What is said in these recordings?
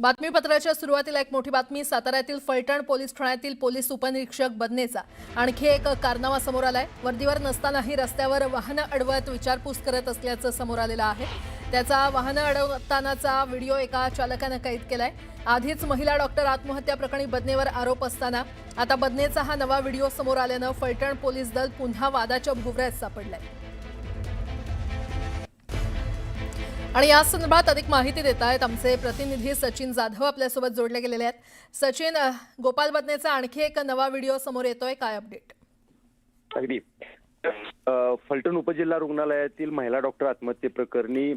बातमीपत्राच्या सुरुवातीला एक मोठी बातमी. साताऱ्यातील फलटण पोलीस ठाण्यातील पोलीस उपनिरीक्षक बदनेचा आणखी एक कारनामा समोर आलाय. वर्दीवर नसतानाही रस्त्यावर वाहनं अडवत विचारपूस करत असल्याचं समोर आलेलं आहे. त्याचा वाहनं अडवतानाचा व्हिडिओ एका चालकानं कैद केलाय. आधीच महिला डॉक्टर आत्महत्या प्रकरणी बदनेवर आरोप असताना आता बदनेचा हा नवा व्हिडिओ समोर आल्यानं फलटण पोलीस दल पुन्हा वादाच्या भोवऱ्यात सापडलाय. आणि या संदर्भात अधिक माहिती देत आहेत आमचे प्रतिनिधी सचिन जाधव आपल्यासोबत जोडले गेलेले आहेत. सचिन गोपाल बदनेचा आणखी एक नवा व्हिडिओ समोर येतोय. काय अपडेट अगदी. फलटण उपजिल्हा रुग्णालयातील महिला डॉक्टर आत्महत्ये प्रकरणी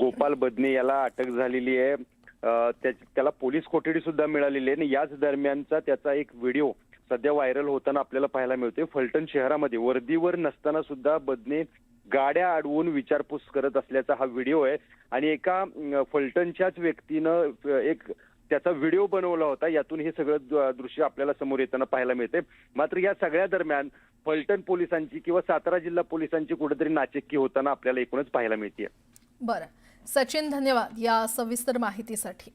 गोपाल बदने याला अटक झालेली आहे. त्या- त्याला पोलीस कोठडी सुद्धा मिळालेली आहे आणि याच दरम्यानचा त्याचा एक व्हिडिओ सध्या व्हायरल होताना आपल्याला पाहायला मिळतोय. फलटण शहरामध्ये वर्दीवर नसताना सुद्धा बदने गाड्या अडवून विचारपूस करत असल्याचा हा व्हिडिओ आहे. आणि एका फलटणच्याच व्यक्तीनं एक त्याचा व्हिडिओ बनवला होता. यातून हे सगळं दृश्य आपल्याला समोर येताना पाहायला मिळते मात्र या सगळ्या दरम्यान फलटण पोलिसांची किंवा सातारा जिल्हा पोलिसांची कुठेतरी नाचक्की होताना आपल्याला एकूणच पाहायला मिळते बरं. सचिन धन्यवाद या सविस्तर माहितीसाठी.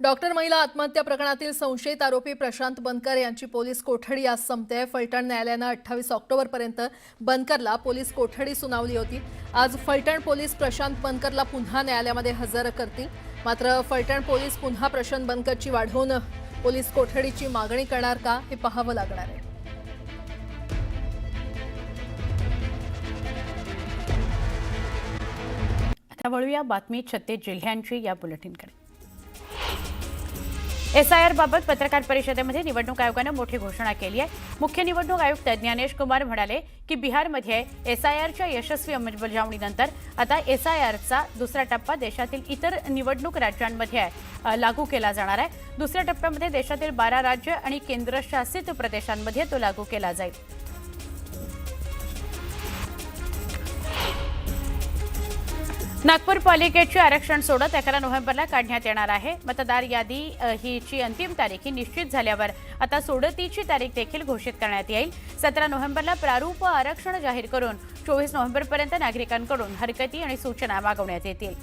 डॉक्टर महिला आत्महत्या प्रकरणातील संशयित आरोपी प्रशांत बनकर यांची पोलीस कोठडी आज संपते. फलटण न्यायालयानं अठ्ठावीस ऑक्टोबरपर्यंत बनकरला पोलीस कोठडी सुनावली होती. आज फलटण पोलीस प्रशांत बनकरला पुन्हा न्यायालयामध्ये हजर करतील. मात्र फलटण पोलीस पुन्हा प्रशांत बनकरची वाढवून पोलीस कोठडीची मागणी करणार का हे पाहावं लागणार आहे. आता वळूया बातमी छत्तीस जिल्ह्यांची या बुलेटिनकडे. एसआयआरबाबत पत्रकार परिषदेमध्ये निवडणूक आयोगानं मोठी घोषणा केली आहे. मुख्य निवडणूक आयुक्त ज्ञानेश कुमार म्हणाले की बिहारमध्ये एसआयआरच्या यशस्वी अंमलबजावणीनंतर आता एसआयआरचा दुसरा टप्पा देशातील इतर निवडणूक राज्यांमध्ये लागू केला जाणार आहे. दुसऱ्या टप्प्यामध्ये देशातील बारा राज्य आणि केंद्रशासित प्रदेशांमध्ये तो लागू केला जाईल. नागपूर पालिकेचे आरक्षण सोडत अकरा नोव्हेंबरला काढण्यात येणार आहे. मतदार यादी हीची अंतिम तारीख ही निश्चित झाल्यावर आता सोडतीची तारीख देखील घोषित करण्यात येईल. सतरा नोव्हेंबरला प्रारूप आरक्षण जाहीर करून चोवीस नोव्हेंबरपर्यंत नागरिकांकडून हरकती आणि सूचना मागवण्यात येतील.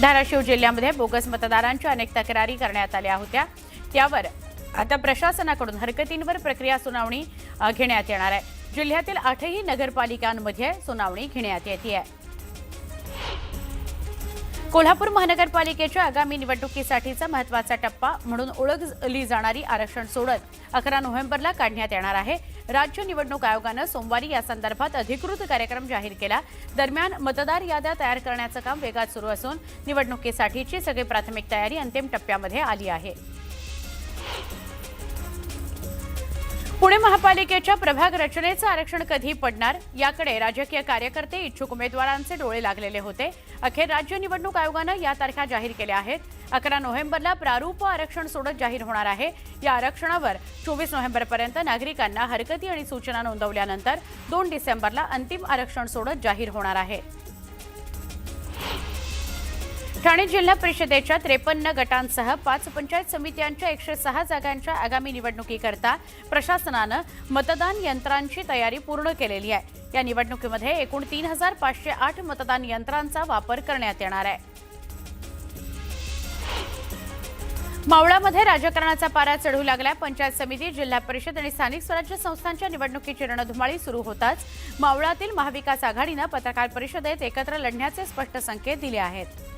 धाराशिव जिल्ह्यामध्ये बोगस मतदारांच्या अनेक तक्रारी करण्यात आल्या होत्या. त्यावर आता प्रशासनाकडून हरकतींवर प्रक्रिया सुनावणी घेण्यात येणार आहे. जिल्ह्यातील आठही नगरपालिकांमध्ये सुनावणी घेण्यात येते कोल्हापूर महानगरपालिकेच्या आगामी निवडणुकीसाठीचा महत्त्वाचा टप्पा म्हणून ओळखली जाणारी आरक्षण सोडत अकरा नोव्हेंबरला काढण्यात येणार आहे. राज्य निवडणूक आयोगानं सोमवारी या संदर्भात अधिकृत कार्यक्रम जाहीर केला. दरम्यान मतदार याद्या तयार करण्याचं काम वेगात सुरू असून निवडणुकीसाठीची सगळी प्राथमिक तयारी अंतिम टप्प्यामध्ये आली आहे. पुणे महापालिकेच्या प्रभाग रचनेचं आरक्षण कधी पडणार? याकडे राजकीय कार्यकर्ते इच्छुक उमेदवारांचे डोळे लागलेले होते. अखेर राज्य निवडणूक आयोगानं या तारखा जाहीर केल्या आहेत. अकरा नोव्हेंबरला प्रारूप आरक्षण सोडत जाहीर होणार आहे. या आरक्षणावर चोवीस नोव्हेंबरपर्यंत नागरिकांना हरकती आणि सूचना नोंदवल्यानंतर दोन डिसेंबरला अंतिम आरक्षण सोडत जाहीर होणार आहे. ठाणे जिल्हा परिषदेच्या त्रेपन्न गटांसह पाच पंचायत समित्यांच्या एकशे सहा जागांच्या आगामी निवडणुकीकरता प्रशासनानं मतदान यंत्रांची तयारी पूर्ण केलेली आहे. या निवडणुकीमध्ये एकूण तीन हजार पाचशे आठ मतदान यंत्रांचा वापर करण्यात येणार आहे. मावळामध्ये राजकारणाचा पारा चढू लागला पंचायत समिती जिल्हा परिषद आणि स्थानिक स्वराज्य संस्थांच्या निवडणुकीची रणधुमाळी सुरू होताच मावळातील महाविकास आघाडीनं पत्रकार परिषदेत एकत्र लढण्याचे स्पष्ट संकेत दिले आहेत.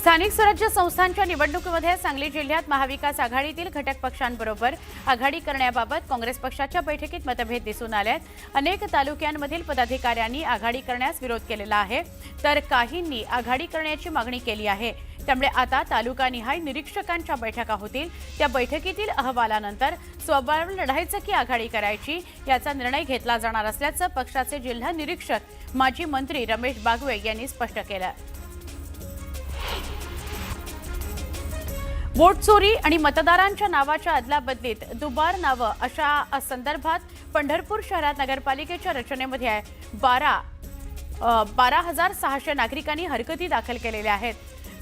स्थानिक स्वराज्य संस्थांच्या निवडणुकीमध्ये सांगली जिल्ह्यात महाविकास आघाडीतील घटक पक्षांबरोबर आघाडी करण्याबाबत काँग्रेस पक्षाच्या बैठकीत मतभेद दिसून आल्यात आहेत. अनेक तालुक्यांमधील पदाधिकाऱ्यांनी आघाडी करण्यास विरोध केलेला आहे. तर काहींनी आघाडी करण्याची मागणी केली आहे. त्यामुळे आता तालुकानिहाय निरीक्षकांच्या बैठका होतील. त्या बैठकीतील अहवालानंतर स्वबळ लढायचं की आघाडी करायची याचा निर्णय घेतला जाणार असल्याचं पक्षाचे जिल्हा निरीक्षक माजी मंत्री रमेश बागवे यांनी स्पष्ट केलं. वोट चोरी आणि मतदारांच्या नावाच्या अदलाबदलीत दुबार नावं अशा संदर्भात पंढरपूर शहरात नगरपालिकेच्या रचनेमध्ये बारा बारा हजार सहाशे नागरिकांनी हरकती दाखल केलेल्या आहेत.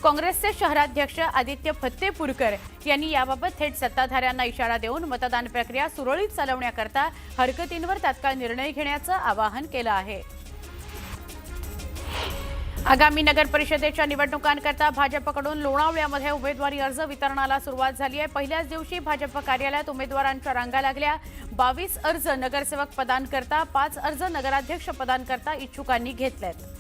काँग्रेसचे शहराध्यक्ष आदित्य फत्तेपूरकर यांनी याबाबत थेट सत्ताधाऱ्यांना इशारा देऊन मतदान प्रक्रिया सुरळीत चालवण्याकरता हरकतींवर तात्काळ निर्णय घेण्याचं आवाहन केलं आहे. आगामी नगर परिषदेच्या निवडणुकांकरता भाजपकडून लोणावळ्यामध्ये उमेदवारी अर्ज वितरणाला सुरुवात झाली आहे. पहिल्याच दिवशी भाजप कार्यालयात उमेदवारांच्या रांगा लागल्या. बावीस अर्ज नगरसेवक पदांकरता पाच अर्ज नगराध्यक्ष पदांकरता इच्छुकांनी घेतलेत.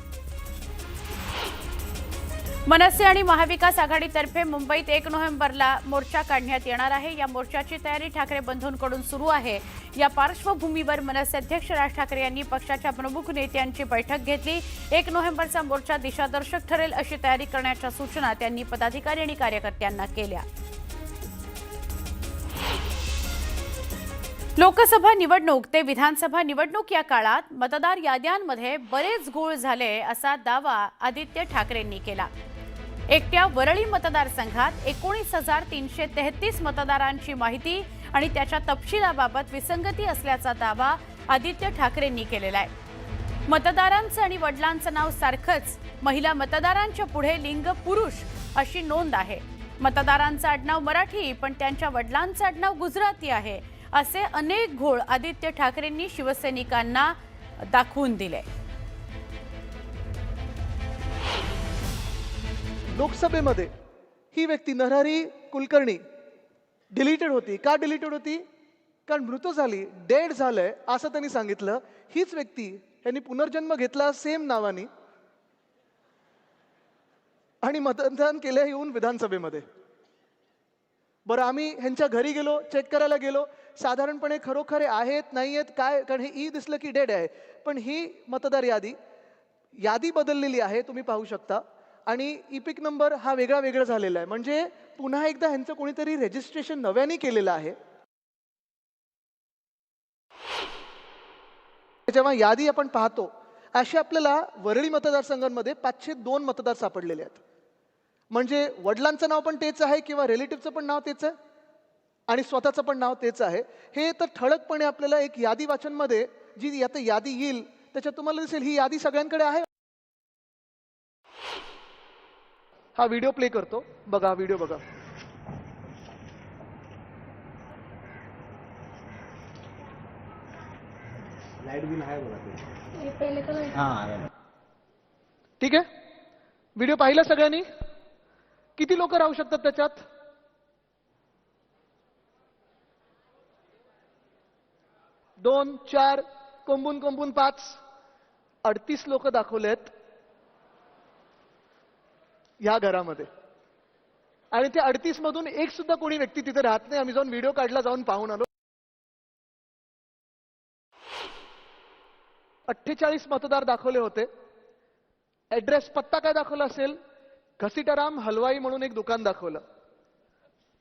मनसे आणि महाविकास आघाडीतर्फे मुंबईत एक नोव्हेंबरला मोर्चा काढण्यात येणार आहे. या मोर्चाची तयारी ठाकरे बंधूंकडून सुरू आहे. या पार्श्वभूमीवर मनसे अध्यक्ष राज ठाकरे यांनी पक्षाच्या प्रमुख नेत्यांची बैठक घेतली. एक नोव्हेंबरचा मोर्चा दिशादर्शक ठरेल अशी तयारी करण्याच्या सूचना त्यांनी पदाधिकारी आणि कार्यकर्त्यांना केल्या. लोकसभा निवडणूक ते विधानसभा निवडणूक या काळात मतदार याद्यांमध्ये बरेच घोळ झाले असा दावा आदित्य ठाकरेंनी केला. एकट्या वरळी मतदारसंघात एकोणीस हजार तीनशे तेहतीस मतदारांची माहिती आणि त्याच्या तपशिलाबाबत विसंगती असल्याचा दावा आदित्य ठाकरेंनी केलेला आहे. मतदारांचं आणि वडिलांचं नाव सारखंच महिला मतदारांच्या पुढे लिंग पुरुष अशी नोंद आहे. मतदारांचं आडनाव मराठी पण त्यांच्या वडिलांचं आडनाव गुजराती आहे असे अनेक घोळ आदित्य ठाकरेंनी शिवसैनिकांना दाखवून दिले. लोकसभेमध्ये ही व्यक्ती नरहरी कुलकर्णी डिलीटेड होती. का डिलीटेड होती? कारण मृत झाली डेड झालंय असं त्यांनी सांगितलं. हीच व्यक्ती यांनी पुनर्जन्म घेतला सेम नावाने आणि मतदान केलं येऊन विधानसभेमध्ये. बरं आम्ही ह्यांच्या घरी गेलो चेक करायला गेलो. साधारणपणे खरोखर आहेत नाही आहेत काय? कारण हे ई दिसलं की डेड आहे. पण ही मतदार यादी यादी बदललेली आहे तुम्ही पाहू शकता. आणि इपिक नंबर हा वेगळा वेगळा झालेला आहे. म्हणजे पुन्हा एकदा ह्यांचं कोणीतरी रेजिस्ट्रेशन नव्याने केलेलं आहे. जेव्हा यादी आपण पाहतो असे आपल्याला वरळी मतदारसंघांमध्ये पाचशे दोन मतदार सापडलेले आहेत. म्हणजे वडिलांचं नाव पण तेच आहे किंवा रिलेटिव्हचं पण नाव तेच आहे? आणि स्वतःचं पण नाव तेच आहे? हे तर ठळकपणे आपल्याला एक यादी वाचनमध्ये जी आता यादी येईल त्याच्यात तुम्हाला दिसेल ही यादी सगळ्यांकडे आहे? हा व्हिडिओ प्ले करतो. बघा व्हिडिओ बघा. लाइट बिल आहे बघा ते. हां ठीक आहे? व्हिडिओ पाहिला सगळ्यांनी? किती लोक राहू शकतात त्याच्यात? दोन चार कोंबून कोंबून पाच. अडतीस लोक दाखवलेत. या घरामध्ये. आणि त्या अडतीस मधून एक सुद्धा कोणी व्यक्ती तिथे राहत नाही. आम्ही जाऊन व्हिडिओ काढला जाऊन पाहून आलो. अठ्ठेचाळीस मतदार दाखवले होते. ऍड्रेस पत्ता काय दाखवला असेल? घसीटाराम हलवाई म्हणून एक दुकान दाखवलं.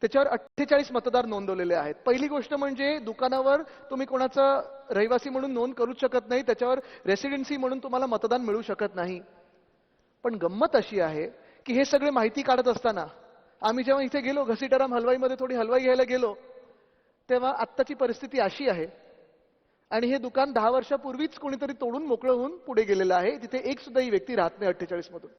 त्याच्यावर अठ्ठेचाळीस मतदार नोंदवलेले आहेत. पहिली गोष्ट म्हणजे दुकानावर तुम्ही कोणाचा रहिवासी म्हणून नोंद करूच शकत नाही. त्याच्यावर रेसिडेन्सी म्हणून तुम्हाला मतदान मिळू शकत नाही. पण गंमत अशी आहे की हे सगळे माहिती काढत असताना आम्ही जेव्हा इथे गेलो घसीटाराम हलवाईमध्ये थोडी हलवाई घ्यायला गेलो तेव्हा आत्ताची परिस्थिती अशी आहे. आणि हे दुकान दहा वर्षापूर्वीच कोणीतरी तोडून मोकळं होऊन पुढे गेलेलं आहे. तिथे एक सुद्धा ही व्यक्ती राहत नाही अठ्ठेचाळीस मधून.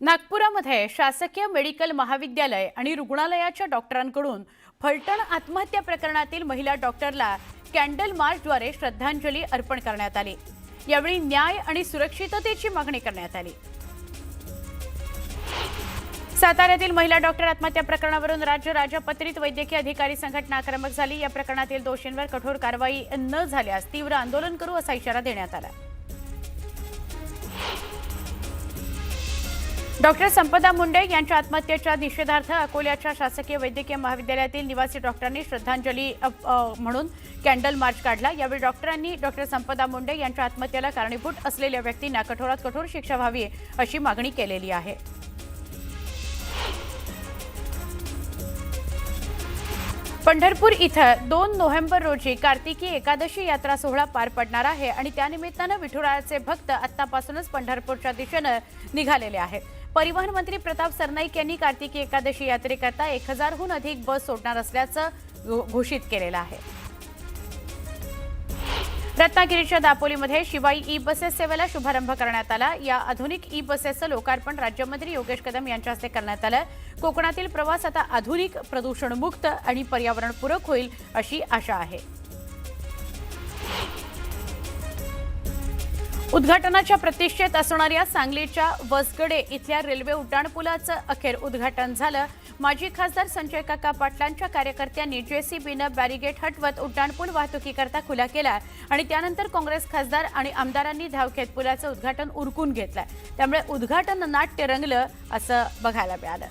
नागपुरामध्ये शासकीय मेडिकल महाविद्यालय आणि रुग्णालयाच्या डॉक्टरांकडून फलटण आत्महत्या प्रकरणातील महिला डॉक्टरला कॅन्डल मार्चद्वारे श्रद्धांजली अर्पण करण्यात आली. यावेळी न्याय आणि सुरक्षिततेची मागणी करण्यात आली. साताऱ्यातील महिला डॉक्टर आत्महत्या प्रकरणावरून राज्य राजपत्रित वैद्यकीय अधिकारी संघटना आक्रमक झाली. या प्रकरणातील दोषींवर कठोर कारवाई न झाल्यास तीव्र आंदोलन करू असा इशारा देण्यात आला. डॉक्टर संपदा मुंडे यांच्या आत्महत्येच्या निषेधार्थ अकोल्याच्या शासकीय वैद्यकीय महाविद्यालयातील निवासी डॉक्टरांनी श्रद्धांजली म्हणून कॅन्डल मार्च काढला. यावेळी डॉक्टरांनी डॉक्टर संपदा मुंडे यांच्या आत्महत्येला कारणीभूत असलेल्या व्यक्तींना कठोरात कठोर शिक्षा व्हावी अशी मागणी केलेली आहे. पंढरपूर इथं दोन नोव्हेंबर रोजी कार्तिकी एकादशी यात्रा सोहळा पार पडणार आहे आणि त्यानिमित्तानं विठुरायाचे भक्त आत्तापासूनच पंढरपूरच्या दिशेनं निघालेले आहेत. परिवहन मंत्री प्रताप सरनाईक यांनी कार्तिकी एकादशी यात्रेकरता एक हजारहून अधिक बस सोडणार असल्याचं घो- घोषित केलेलं आहे. रत्नागिरीच्या दापोलीमध्ये शिवाई ई बसेस सेवेला शुभारंभ करण्यात आला. या आधुनिक ई बसेसचं लोकार्पण राज्यमंत्री योगेश कदम यांच्या हस्ते करण्यात आलं. कोकणातील प्रवास आता आधुनिक प्रदूषणमुक्त आणि पर्यावरणपूरक होईल अशी आशा आहे. उद्घाटनाच्या प्रतीक्षेत असणाऱ्या सांगलीच्या वसगडे इथल्या रेल्वे उड्डाणपुलाचं अखेर उद्घाटन झालं. माजी खासदार संजय काका पाटलांच्या कार्यकर्त्यांनी जेसीबीनं बॅरिगेट हटवत उड्डाणपूल वाहतुकीकरता खुला केला आणि त्यानंतर काँग्रेस खासदार आणि आमदारांनी धाव घेत पुलाचं उद्घाटन उरकून घेतलं. त्यामुळे उद्घाटन नाट्य रंगलं असं बघायला मिळालं.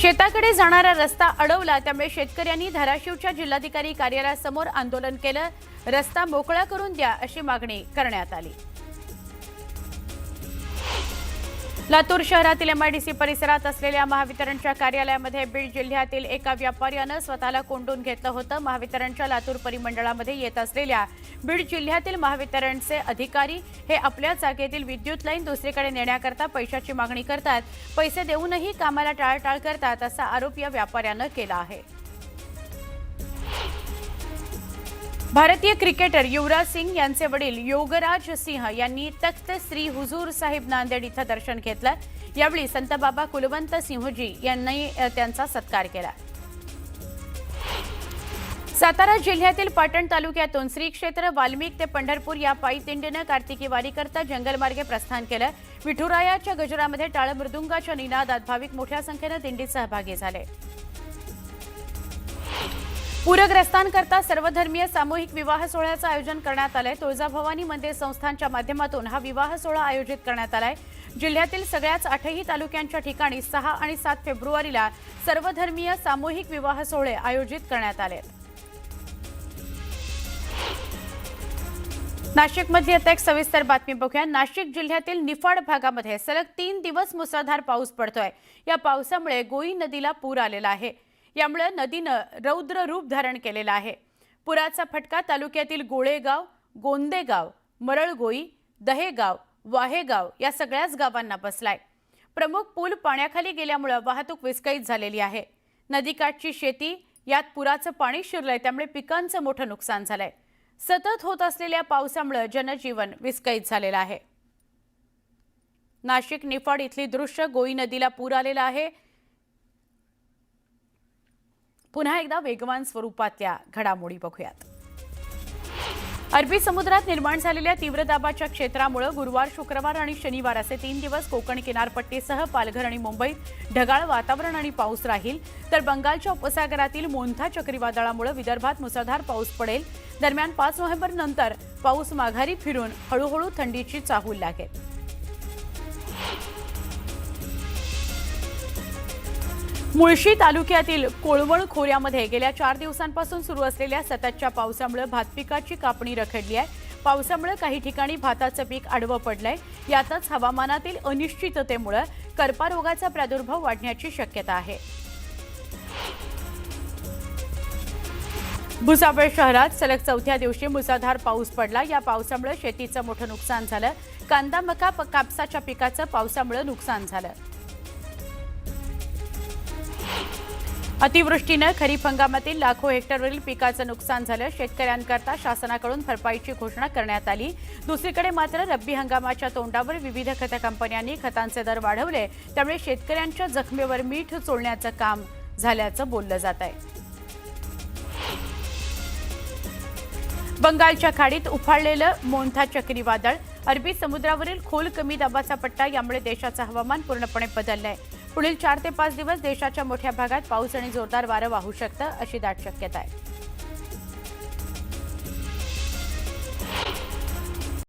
शेताकडे जाणारा रस्ता अडवला त्यामुळे शेतकऱ्यांनी धाराशिवच्या जिल्हाधिकारी कार्यालयासमोर आंदोलन केलं. रस्ता मोकळा करून द्या अशी मागणी करण्यात आली. लातूर शहरातील एमआयडीसी परिसरात असलेल्या महावितरणच्या कार्यालयामध्ये बीड जिल्ह्यातील एका व्यापाऱ्यानं स्वतःला कोंडून घेतलं होतं. महावितरणच्या लातूर परिमंडळामध्ये येत असलेल्या बीड जिल्ह्यातील महावितरणचे अधिकारी हे आपल्या जागेतील विद्युत लाईन दुसरीकडे नेण्याकरता पैशाची मागणी करतात. पैसे देऊनही कामाला टाळाटाळ करतात असा आरोप या व्यापाऱ्यानं केला आहे. भारतीय क्रिकेटर युवराज सिंग यांचे वडील योगराज सिंह यांनी तख्त श्री हुजूर साहिब नांदेड इथं दर्शन घेतलं. यावेळी संत बाबा कुलवंत सिंहजी यांनी त्यांचा सत्कार केला. सातारा जिल्ह्यातील पाटण तालुक्यातून श्री क्षेत्र वाल्मिक ते पंढरपूर या पायी दिंडीनं कार्तिकी वारीकरता जंगलमार्गे प्रस्थान केलं. विठुरायाच्या गजरामध्ये टाळ मृदुंगाच्या निनादात भाविक मोठ्या संख्येनं दिंडीत सहभागी झाले. पूरग्रस्तांकरता सर्वधर्मीय सामूहिक विवाह सोहळ्याचं आयोजन करण्यात आलंय. तुळजाभवानी मंदिर संस्थांच्या माध्यमातून हा विवाह सोहळा आयोजित करण्यात आलाय. जिल्ह्यातील सगळ्याच आठही तालुक्यांच्या ठिकाणी सहा आणि सात फेब्रुवारीला सर्वधर्मीय सामूहिक विवाह सोहळे आयोजित करण्यात आले. नाशिकमधली आता एक सविस्तर बातमी बघूया. नाशिक जिल्ह्यातील निफाड भागामध्ये सलग तीन दिवस मुसळधार पाऊस पडतोय. या पावसामुळे गोई नदीला पूर आलेला आहे. यामुळे नदीनं रौद्र रूप धारण केलेलं आहे. पुराचा फटका तालुक्यातील गोळेगाव गोंदेगाव मरळगोई दहेगाव वाहेगाव या सगळ्याच गावांना बसलाय. प्रमुख पूल पाण्याखाली गेल्यामुळं वाहतूक विस्कळीत झालेली आहे. नदीकाठची शेती यात पुराचं पाणी शिरलंय त्यामुळे पिकांचं मोठं नुकसान झालंय. सतत होत असलेल्या पावसामुळे जनजीवन विस्कळीत झालेलं आहे. नाशिक निफाड इथली दृश्य गोई नदीला पूर आलेला आहे. पुन्हा एकदा वेगवान स्वरूपातल्या घडामोडी बघूयात. अरबी समुद्रात निर्माण झालेल्या तीव्र दाबाच्या क्षेत्रामुळे गुरुवार शुक्रवार आणि शनिवार असे तीन दिवस कोकण किनारपट्टीसह पालघर आणि मुंबईत ढगाळ वातावरण आणि पाऊस राहील. तर बंगालच्या उपसागरातील मोंथा चक्रीवादळामुळे विदर्भात मुसळधार पाऊस पडेल. दरम्यान पाच नोव्हेंबर नंतर पाऊस माघारी फिरून हळूहळू थंडीची चाहूल लागेल. मुळशी तालुक्यातील कोळवण खोऱ्यामध्ये गेल्या चार दिवसांपासून सुरू असलेल्या सततच्या पावसामुळे भात पिकाची कापणी रखडली आहे. पावसामुळे काही ठिकाणी भाताचं पीक आडवं पडलंय. यातच हवामानातील अनिश्चिततेमुळे कर्पारोगाचा प्रादुर्भाव वाढण्याची शक्यता आहे. भुसावळ शहरात सलग चौथ्या दिवशी मुसळधार पाऊस पडला. या पावसामुळे शेतीचं मोठं नुकसान झालं. कांदा मका प- कापसाच्या पिकाचं पावसामुळे नुकसान झालं. अतिवृष्टीनं खरीप हंगामातील लाखो हेक्टरवरील पिकाचं नुकसान झालं. शेतकऱ्यांकरता शासनाकडून भरपाईची घोषणा करण्यात आली. दुसरीकडे मात्र रब्बी हंगामाच्या तोंडावर विविध खत कंपन्यांनी खतांचे दर वाढवले. त्यामुळे शेतकऱ्यांच्या जखमेवर मीठ चोळण्याचं काम झाल्याचं बोललं जात आहे. बंगालच्या खाडीत उफाळलेलं मोंथा चक्रीवादळ. अरबी समुद्रावरील खोल कमी दाबाचा पट्टा यामुळे देशाचं हवामान पूर्णपणे बदललं आहे पुढील चार ते पाच दिवस देशाच्या मोठ्या भागात पाऊस आणि जोरदार वारं वाहू शकतं अशी दाट शक्यता आहे.